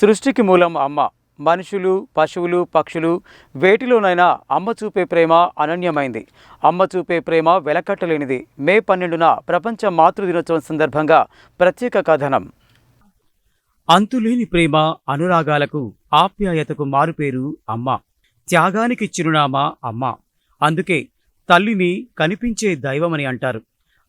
సృష్టికి మూలం అమ్మ. మనుషులు పశువులు పక్షులు వేటిలోనైనా అమ్మ చూపే ప్రేమ అనన్యమైంది. అమ్మ చూపే ప్రేమ వెలకట్టలేనిది. మే పన్నెండున ప్రపంచ మాతృ దినోత్సవం సందర్భంగా ప్రత్యేక కథనం. అంతులేని ప్రేమ అనురాగాలకు ఆప్యాయతకు మారుపేరు అమ్మ. త్యాగానికి చిరునామా అమ్మ. అందుకే తల్లిని కనిపించే దైవమని అంటారు.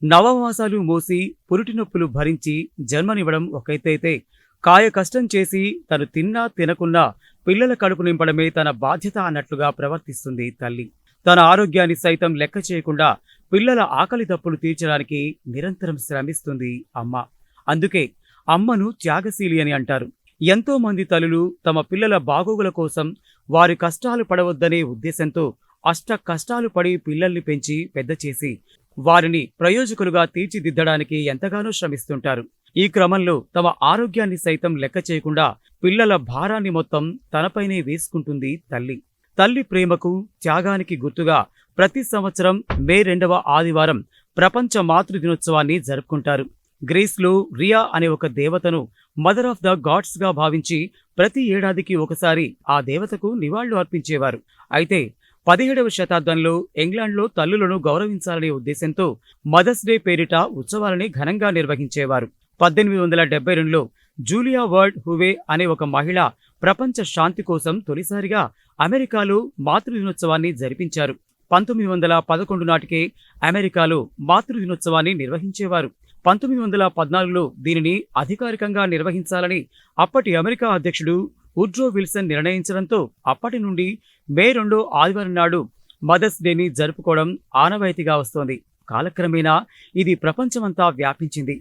నవమాసాలు మోసి పురిటి నొప్పులు భరించి జన్మనివ్వడం ఒకైతే కాయ కష్టం చేసి తను తిన్నా తినకున్నా పిల్లల కడుపు నింపడమే తన బాధ్యత అన్నట్లుగా ప్రవర్తిస్తుంది తల్లి. తన ఆరోగ్యాన్ని సైతం లెక్క చేయకుండా పిల్లల ఆకలి తప్పులు తీర్చడానికి నిరంతరం శ్రమిస్తుంది అమ్మ. అందుకే అమ్మను త్యాగశీలి అని అంటారు. ఎంతో మంది తల్లులు తమ పిల్లల బాగోగుల కోసం వారి కష్టాలు పడవద్దనే ఉద్దేశంతో అష్ట కష్టాలు పడి పిల్లల్ని పెంచి పెద్ద చేసి వారిని ప్రయోజకులుగా తీర్చిదిద్దడానికి ఎంతగానో శ్రమిస్తుంటారు. ఈ క్రమంలో తమ ఆరోగ్యాన్ని సైతం లెక్క చేయకుండా పిల్లల భారాన్ని మొత్తం తనపైనే వేసుకుంటుంది తల్లి. తల్లి ప్రేమకు త్యాగానికి గుర్తుగా ప్రతి సంవత్సరం మే రెండవ ఆదివారం ప్రపంచ మాతృ దినోత్సవాన్ని జరుపుకుంటారు. గ్రీస్లో రియా అనే ఒక దేవతను మదర్ ఆఫ్ ద గాడ్స్గా భావించి ప్రతి ఏడాదికి ఒకసారి ఆ దేవతకు నివాళులు అర్పించేవారు. అయితే పదిహేడవ శతాబ్దంలో ఇంగ్లాండ్లో తల్లులను గౌరవించాలనే ఉద్దేశంతో మదర్స్ డే పేరిట ఉత్సవాలని ఘనంగా నిర్వహించేవారు. పద్దెనిమిది వందల డెబ్బై రెండులో జూలియా వర్డ్ హువే అనే ఒక మహిళ ప్రపంచ శాంతి కోసం తొలిసారిగా అమెరికాలో మాతృదినోత్సవాన్ని జరిపించారు. పంతొమ్మిది వందల పదకొండు నాటికే అమెరికాలో మాతృదినోత్సవాన్ని నిర్వహించేవారు. పంతొమ్మిది వందల పద్నాలుగులో దీనిని అధికారికంగా నిర్వహించాలని అప్పటి అమెరికా అధ్యక్షుడు ఉడ్రో విల్సన్ నిర్ణయించడంతో అప్పటి నుండి మే రెండో ఆదివారం నాడు మదర్స్ డేని జరుపుకోవడం ఆనవాయితీగా వస్తోంది. కాలక్రమేణా ఇది ప్రపంచమంతా వ్యాపించింది.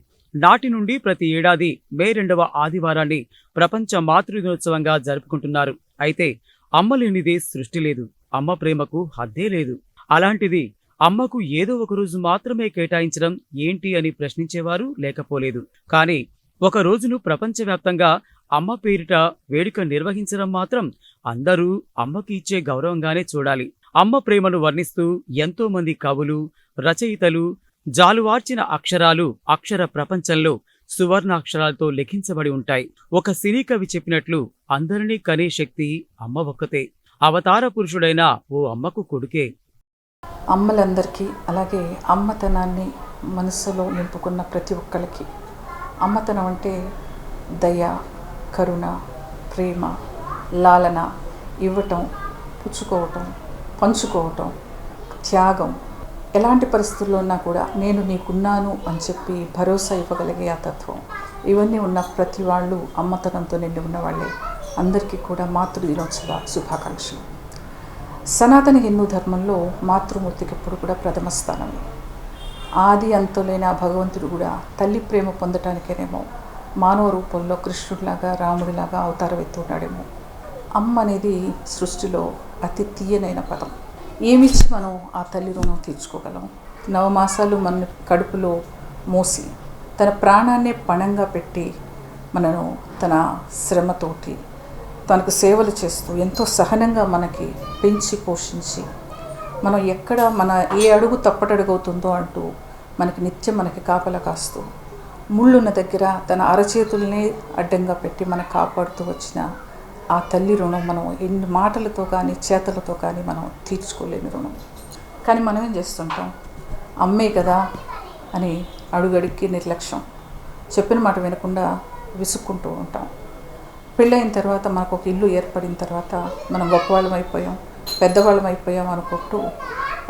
నాటి నుండి ప్రతి ఏడాది మే రెండవ ఆదివారాన్ని ప్రపంచ మాతృదినోత్సవంగా జరుపుకుంటున్నారు. అయితే అమ్మ లేనిదే సృష్టి లేదు. అమ్మ ప్రేమకు హద్దే లేదు. అలాంటిది అమ్మకు ఏదో ఒక రోజు మాత్రమే కేటాయించడం ఏంటి అని ప్రశ్నించేవారు లేకపోలేదు. కానీ ఒక రోజును ప్రపంచవ్యాప్తంగా అమ్మ పేరిట వేడుక నిర్వహించడం మాత్రం అందరూ అమ్మకి ఇచ్చే గౌరవంగానే చూడాలి. అమ్మ ప్రేమను వర్ణిస్తూ ఎంతో మంది కవులు రచయితలు జాలువార్చిన అక్షరాలు అక్షర ప్రపంచంలో సువర్ణ అక్షరాలతో లిఖించబడి ఉంటాయి. ఒక సినీ కవి చెప్పినట్లు అందరినీ కనే శక్తి అమ్మ ఒక్కతే. అవతార పురుషుడైన ఓ అమ్మకు కొడుకే. అమ్మలందరికీ అలాగే అమ్మతనాన్ని మనసులో నింపుకున్న ప్రతి ఒక్కరికి అమ్మతనం అంటే దయ కరుణ ప్రేమ లాలన ఇవ్వటం పుచ్చుకోవటం పంచుకోవటం త్యాగం ఎలాంటి పరిస్థితుల్లో ఉన్నా కూడా నేను నీకున్నాను అని చెప్పి భరోసా ఇవ్వగలిగే ఆ తత్వం. ఇవన్నీ ఉన్న ప్రతి వాళ్ళు అమ్మతనంతో నిండి ఉన్నవాళ్ళే అందరికీ కూడా మాతృ దినోత్సవ శుభాకాంక్షలు. సనాతన హిందూ ధర్మంలో మాతృమూర్తికి ఎప్పుడు కూడా ప్రథమ స్థానం. ఆది అంతులైన భగవంతుడు కూడా తల్లి ప్రేమ పొందటానికేనేమో మానవ రూపంలో కృష్ణుడిలాగా రాముడిలాగా అవతారం ఎత్తున్నాడేమో అమ్మ అనేది సృష్టిలో అతి తీయనైన పదం. ఏమిచ్చి మనం ఆ తల్లి రుణం తీర్చుకోగలం? నవమాసాలు మన కడుపులో మోసి తన ప్రాణాన్నే పణంగా పెట్టి మనను తన శ్రమతోటి తనకు సేవలు చేస్తూ ఎంతో సహనంగా మనకి పెంచి పోషించి మనం ఎక్కడ మన ఏ అడుగు తప్పటడుగవుతుందో అంటూ మనకి నిత్యం మనకి కాపలా కాస్తూ ముళ్ళున్న దగ్గర తన అరచేతుల్ని అడ్డంగా పెట్టి మనకు కాపాడుతూ వచ్చిన ఆ తల్లి రుణం మనం ఎన్ని మాటలతో కానీ చేతలతో కానీ మనం తీర్చుకోలేని రుణం. కానీ మనం ఏం చేస్తుంటాం? అమ్మే కదా అని అడుగడికి నిర్లక్ష్యం. చెప్పిన మాట వినకుండా విసుక్కుంటూ ఉంటాం. పెళ్ళైన తర్వాత మనకు ఒక ఇల్లు ఏర్పడిన తర్వాత మనం గొప్పవాళ్ళం అయిపోయాం పెద్దవాళ్ళం అయిపోయాం అనుకుంటూ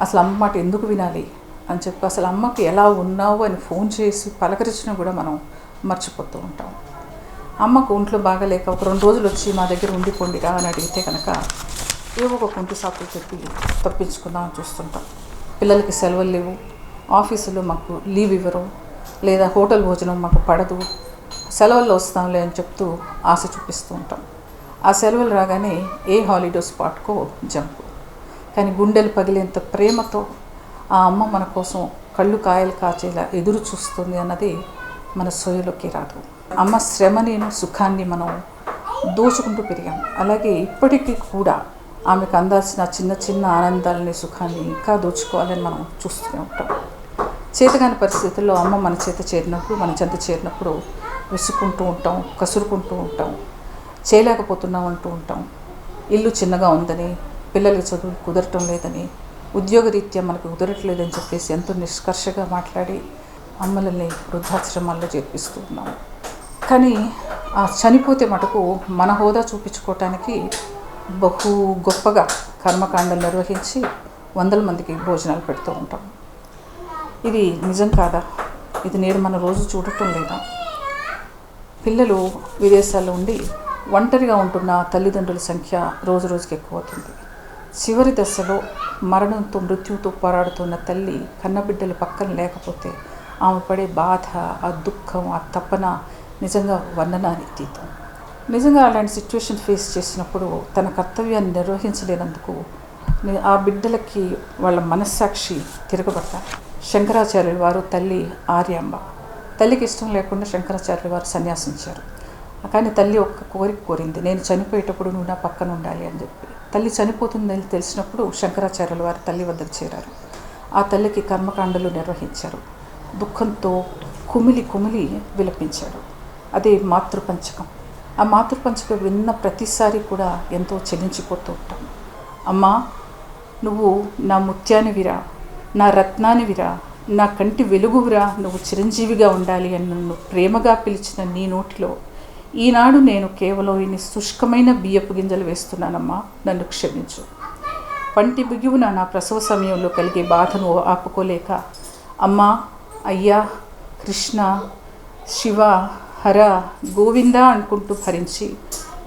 అసలు అమ్మ మాట ఎందుకు వినాలి అని చెప్పి అసలు అమ్మకి ఎలా ఉన్నావు అని ఫోన్ చేసి పలకరించినా కూడా మనం మర్చిపోతూ ఉంటాం. అమ్మకు ఒంట్లో బాగలేక ఒక రెండు రోజులు వచ్చి మా దగ్గర ఉండిపోండిరా అని అడిగితే కనుక ఏవో ఒక కుంటి సాకులు చెప్పి తప్పించుకుందామని చూస్తుంటాం. పిల్లలకి సెలవులు లేవు. ఆఫీసులో మాకు లీవ్ ఇవ్వరు. లేదా హోటల్ భోజనం మాకు పడదు. సెలవుల్లో వస్తాంలే అని చెప్తూ ఆశ చూపిస్తూ ఉంటాం. ఆ సెలవులు రాగానే ఏ హాలిడే స్పాట్కో జంపు. కానీ గుండెలు పగిలేంత ప్రేమతో ఆ అమ్మ మన కోసం కళ్ళు కాయలు కాచేలా ఎదురు చూస్తుంది అన్నది మన సొయ్యలోకి రాదు. అమ్మ శ్రమని సుఖాన్ని మనం దోచుకుంటూ పెరిగాం. అలాగే ఇప్పటికీ కూడా ఆమెకు అందాల్సిన చిన్న చిన్న ఆనందాలని సుఖాన్ని ఇంకా దోచుకోవాలని మనం చూస్తూనే ఉంటాం. చేతగాని పరిస్థితుల్లో అమ్మ మన చేత చేరినప్పుడు మన చెంత చేరినప్పుడు విసుక్కుంటూ ఉంటాం కసురుకుంటూ ఉంటాం చేయలేకపోతున్నాం అంటూ ఉంటాం. ఇల్లు చిన్నగా ఉందని పిల్లలకి చదువు కుదరటం లేదని ఉద్యోగరీత్యా మనకు కుదరట్లేదని చెప్పేసి ఎంతో నిష్కర్షగా మాట్లాడి అమ్మలని వృద్ధాశ్రమాల్లో చేర్పిస్తూ కానీ ఆ చనిపోతే మటుకు మన హోదా చూపించుకోవటానికి బహు గొప్పగా కర్మకాండలు నిర్వహించి వందల మందికి భోజనాలు పెడుతూ ఉంటాం. ఇది నిజం కాదా? ఇది నేడు మన రోజు చూడటం లేదా? పిల్లలు విదేశాల్లో ఉండి ఒంటరిగా ఉంటున్న తల్లిదండ్రుల సంఖ్య రోజు రోజుకి ఎక్కువ అవుతుంది చివరి దశలో మరణంతో మృత్యుతో పోరాడుతున్న తల్లి కన్నబిడ్డలు పక్కన లేకపోతే ఆమె పడే బాధ ఆ దుఃఖం ఆ తపన నిజంగా వర్ణనాతీతం నిజంగా అలాంటి సిచ్యువేషన్ ఫేస్ చేసినప్పుడు తన కర్తవ్యాన్ని నిర్వహించలేనందుకు ఆ బిడ్డలకి వాళ్ళ మనస్సాక్షి తిరగబడతారు శంకరాచార్యుల వారు తల్లి ఆర్యాంబ. తల్లికి ఇష్టం లేకుండా శంకరాచార్యుల వారు సన్యాసించారు. కానీ తల్లి ఒక్క కోరిక కోరింది. నేను చనిపోయేటప్పుడు నువ్వు నా పక్కన ఉండాలి అని చెప్పి. తల్లి చనిపోతుందని తెలిసినప్పుడు శంకరాచార్యుల వారు తల్లి వద్దకు చేరారు. ఆ తల్లికి కర్మకాండలు నిర్వహించారు. దుఃఖంతో కుమిలి కుమిలి విలపించాడు. అదే మాతృపంచకం. ఆ మాతృపంచకం విన్న ప్రతిసారి కూడా ఎంతో చెలించిపోతూ ఉంటాం. అమ్మా నువ్వు నా ముత్యానివిరా నా రత్నానివిరా నా కంటి వెలుగువిరా నువ్వు చిరంజీవిగా ఉండాలి అని నన్ను ప్రేమగా పిలిచిన నీ నోటిలో ఈనాడు నేను కేవలం ఇన్ని శుష్కమైన బియ్యపు గింజలు వేస్తున్నానమ్మా నన్ను క్షమించు. పంటి బిగువున నా ప్రసవ సమయంలో కలిగే బాధను ఆపుకోలేక అమ్మా అయ్యా కృష్ణ శివ హర గోవింద అనుకుంటూ భరించి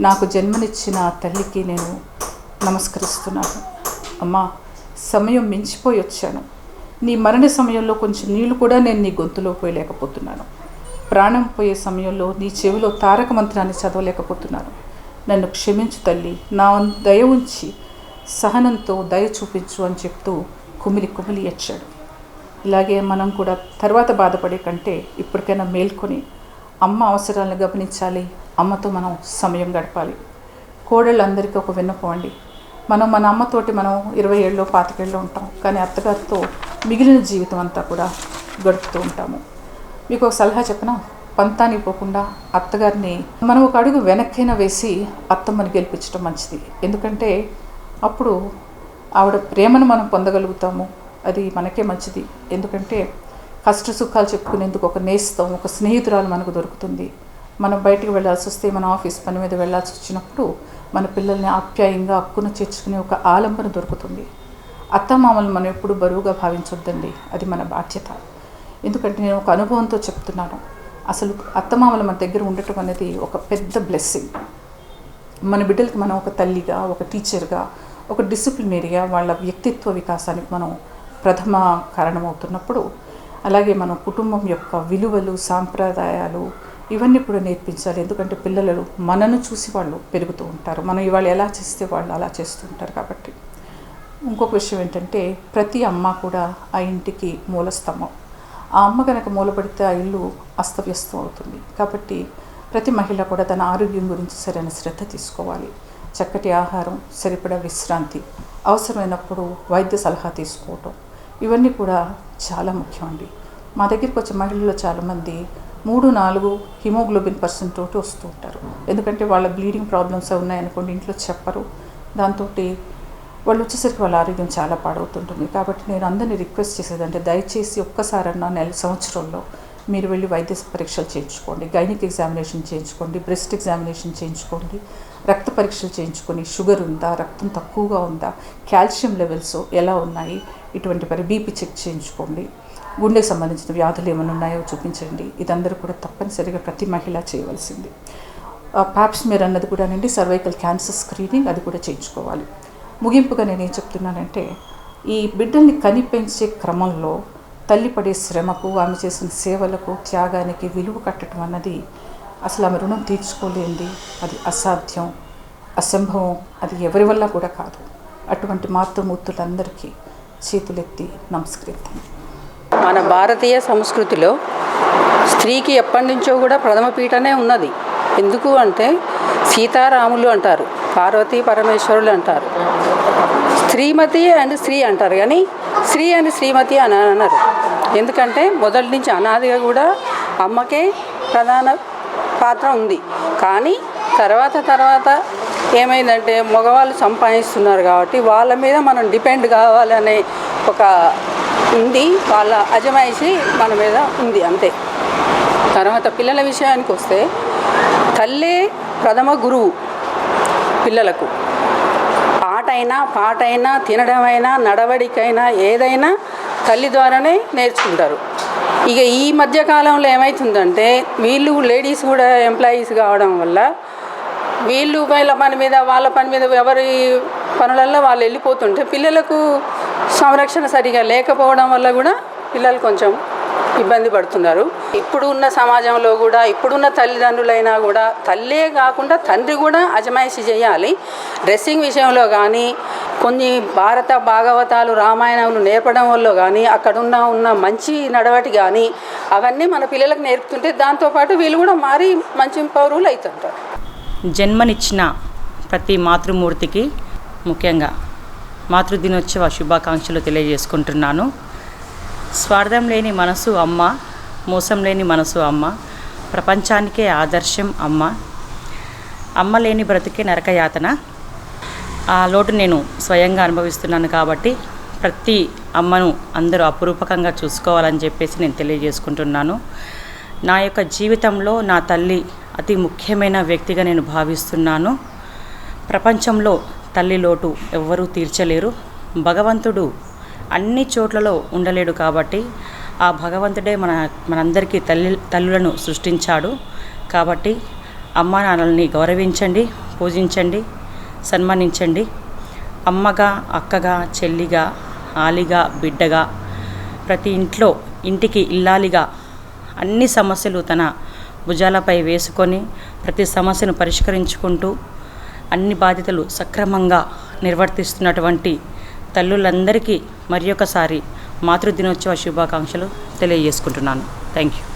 నాకు జన్మనిచ్చిన ఆ తల్లికి నేను నమస్కరిస్తున్నాను. అమ్మా సమయం మించిపోయి వచ్చాను. నీ మరణ సమయంలో కొంచెం నీళ్ళు కూడా నేను నీ గొంతులో పోయలేకపోతున్నాను. ప్రాణం పోయే సమయంలో నీ చెవిలో తారక మంత్రాన్ని చదవలేకపోతున్నాను. నన్ను క్షమించు తల్లి నా దయ ఉంచి సహనంతో దయ చూపించు అని చెప్తూ కుమిలి కుమిలి వచ్చాడు ఇలాగే మనం కూడా తర్వాత బాధపడే కంటే ఇప్పటికైనా మేల్కొని అమ్మ అవసరాలను గమనించాలి. అమ్మతో మనం సమయం గడపాలి. కోడళ్ళందరికీ ఒక విన్నపండి మనం మన అమ్మతోటి మనం ఇరవై ఏళ్ళు పాతికేళ్ళు ఉంటాం. కానీ అత్తగారితో మిగిలిన జీవితం అంతా కూడా గడుపుతూ ఉంటాము. మీకు ఒక సలహా చెప్పనా? పంతానికి పోకుండా అత్తగారిని మనం ఒక అడుగు వెనక్కైనా వేసి అత్తమ్మని గెలిపించడం మంచిది. ఎందుకంటే అప్పుడు ఆవిడ ప్రేమను మనం పొందగలుగుతాము. అది మనకే మంచిది. ఎందుకంటే కష్ట సుఖాలు చెప్పుకునేందుకు ఒక నేస్తం ఒక స్నేహితురాలు మనకు దొరుకుతుంది. మనం బయటికి వెళ్ళాల్సి వస్తే మన ఆఫీస్ పని మీద వెళ్ళాల్సి వచ్చినప్పుడు మన పిల్లల్ని ఆప్యాయంగా అక్కున చేర్చుకునే ఒక ఆలంబన దొరుకుతుంది. అత్తమామలు మనం ఎప్పుడు బరువుగా భావించొద్దండి. అది మన బాధ్యత. ఎందుకంటే నేను ఒక అనుభవంతో చెప్తున్నాను. అసలు అత్తమామలు మన దగ్గర ఉండటం అనేది ఒక పెద్ద బ్లెస్సింగ్ మన బిడ్డలకి మనం ఒక తల్లిగా ఒక టీచర్గా ఒక డిసిప్లినరీగా వాళ్ళ వ్యక్తిత్వ వికాసానికి మనం ప్రథమ కారణమవుతున్నప్పుడు అలాగే మన కుటుంబం యొక్క విలువలు సాంప్రదాయాలు ఇవన్నీ కూడా నేర్పించాలి. ఎందుకంటే పిల్లలు మనను చూసి వాళ్ళు పెరుగుతూ ఉంటారు. మనం ఇవాళ ఎలా చేస్తే వాళ్ళు అలా చేస్తూ ఉంటారు కాబట్టి. ఇంకొక విషయం ఏంటంటే ప్రతి అమ్మ కూడా ఆ ఇంటికి మూలస్తంభం. ఆ అమ్మ కనుక మూలపడితే ఆ ఇల్లు అస్తవ్యస్తం అవుతుంది. కాబట్టి ప్రతి మహిళ కూడా తన ఆరోగ్యం గురించి సరైన శ్రద్ధ తీసుకోవాలి. చక్కటి ఆహారం సరిపడా విశ్రాంతి అవసరమైనప్పుడు వైద్య సలహా తీసుకోవటం. ఇవన్నీ కూడా చాలా ముఖ్యం అండి మా దగ్గరికి వచ్చే మహిళల్లో చాలామంది మూడు నాలుగు హిమోగ్లోబిన్ పర్సెంట్ తోటి వస్తూ ఉంటారు. ఎందుకంటే వాళ్ళ బ్లీడింగ్ ప్రాబ్లమ్స్ ఉన్నాయనుకోండి ఇంట్లో చెప్పరు. దాంతో వాళ్ళు వచ్చేసరికి వాళ్ళ ఆరోగ్యం చాలా పాడవుతుంటుంది. కాబట్టి నేను అందరినీ రిక్వెస్ట్ చేసేదంటే దయచేసి ఒక్కసారన్నా నెల సంవత్సరంలో మీరు వెళ్ళి వైద్య పరీక్షలు చేయించుకోండి. గైనిక్ ఎగ్జామినేషన్ చేయించుకోండి. బ్రెస్ట్ ఎగ్జామినేషన్ చేయించుకోండి. రక్త పరీక్షలు చేయించుకొని షుగర్ ఉందా? రక్తం తక్కువగా ఉందా? కాల్షియం లెవెల్స్ ఎలా ఉన్నాయి? ఇటువంటి పరి బీపీ చెక్ చేయించుకోండి. గుండెకి సంబంధించిన వ్యాధులు ఏమైనా ఉన్నాయో చూపించండి. ఇదందరూ కూడా తప్పనిసరిగా ప్రతి మహిళ చేయవలసింది. ప్యాప్స్మియర్ అన్నది కూడా నండి సర్వైకల్ క్యాన్సర్ స్క్రీనింగ్ అది కూడా చేయించుకోవాలి. ముగింపుగా నేను ఏం చెప్తున్నానంటే ఈ బిడ్డల్ని కనిపెంచే క్రమంలో తల్లి పడే శ్రమకు ఆమె చేసిన సేవలకు త్యాగానికి విలువ కట్టడం అన్నది అసలు ఆమె రుణం తీర్చుకోలేంది. అది అసాధ్యం అసంభవం అది ఎవరి వల్ల కూడా కాదు. అటువంటి మాతృమూర్తులందరికీ చేతులెత్తి నమస్కరిద్దాం. మన భారతీయ సంస్కృతిలో స్త్రీకి ఎప్పటి నుంచో కూడా ప్రథమ పీఠనే ఉన్నది. ఎందుకు అంటే సీతారాములు అంటారు పార్వతీ పరమేశ్వరులు అంటారు. స్త్రీమతి అండ్ స్త్రీ అంటారు కానీ స్త్రీ అండ్ శ్రీమతి అని అన్నారు ఎందుకంటే మొదటి నుంచి అనాదిగా కూడా అమ్మకే ప్రధాన పాత్ర ఉంది. కానీ తర్వాత తర్వాత ఏమైందంటే మగవాళ్ళు సంపాదిస్తున్నారు కాబట్టి వాళ్ళ మీద మనం డిపెండ్ కావాలనే ఒక ఉంది. వాళ్ళ అజమాయిషి మన మీద ఉంది అంతే. తర్వాత పిల్లల విషయానికి వస్తే తల్లే ప్రథమ గురువు పిల్లలకు. ఆటైనా పాటైనా తినడమైనా నడవడికైనా ఏదైనా తల్లి ద్వారానే నేర్చుకుంటారు. ఇక ఈ మధ్య కాలంలో ఏమవుతుందంటే వీళ్ళు లేడీస్ కూడా ఎంప్లాయీస్ కావడం వల్ల వీళ్ళు వీళ్ళ పని మీద వాళ్ళ పని మీద ఎవరి పనులలో వాళ్ళు వెళ్ళిపోతుంటే పిల్లలకు సంరక్షణ సరిగా లేకపోవడం వల్ల కూడా పిల్లలు కొంచెం ఇబ్బంది పడుతున్నారు. ఇప్పుడు ఉన్న సమాజంలో కూడా ఇప్పుడున్న తల్లిదండ్రులైనా కూడా తల్లే కాకుండా తండ్రి కూడా అజమాయిషి చేయాలి. డ్రెస్సింగ్ విషయంలో కానీ కొన్ని భారత భాగవతాలు రామాయణాలు నేర్పడం వల్ల కానీ అక్కడున్న ఉన్న మంచి నడవటి కానీ అవన్నీ మన పిల్లలకు నేర్పుతుంటే దాంతోపాటు వీళ్ళు కూడా మారి మంచి పౌరులు అవుతుంటారు జన్మనిచ్చిన ప్రతి మాతృమూర్తికి ముఖ్యంగా మాతృదినోత్సవ శుభాకాంక్షలు తెలియజేసుకుంటున్నాను. స్వార్థం లేని మనసు అమ్మ మోసం లేని మనసు అమ్మ ప్రపంచానికే ఆదర్శం అమ్మ అమ్మ లేని బ్రతికే నరకయాతన. ఆ లోటు నేను స్వయంగా అనుభవిస్తున్నాను కాబట్టి ప్రతి అమ్మను అందరూ అపురూపకంగా చూసుకోవాలని చెప్పేసి నేను తెలియజేసుకుంటున్నాను. నా యొక్క జీవితంలో నా తల్లి అతి ముఖ్యమైన వ్యక్తిగా నేను భావిస్తున్నాను. ప్రపంచంలో తల్లి లోటు ఎవ్వరూ తీర్చలేరు. భగవంతుడు అన్ని చోట్లలో ఉండలేడు కాబట్టి ఆ భగవంతుడే మన మనందరికీ తల్లి తల్లులను సృష్టించాడు. కాబట్టి అమ్మ నాన్నల్ని గౌరవించండి పూజించండి సన్మానించండి. అమ్మగా అక్కగా చెల్లిగా ఆలిగా బిడ్డగా ప్రతి ఇంట్లో ఇంటికి ఇల్లాలిగా అన్ని సమస్యలు తన భుజాలపై వేసుకొని ప్రతి సమస్యను పరిష్కరించుకుంటూ అన్ని బాధ్యతలు సక్రమంగా నిర్వర్తిస్తున్నటువంటి తల్లులందరికీ మరి ఒకసారి మాతృదినోత్సవ శుభాకాంక్షలు తెలియజేసుకుంటున్నాను. Thank you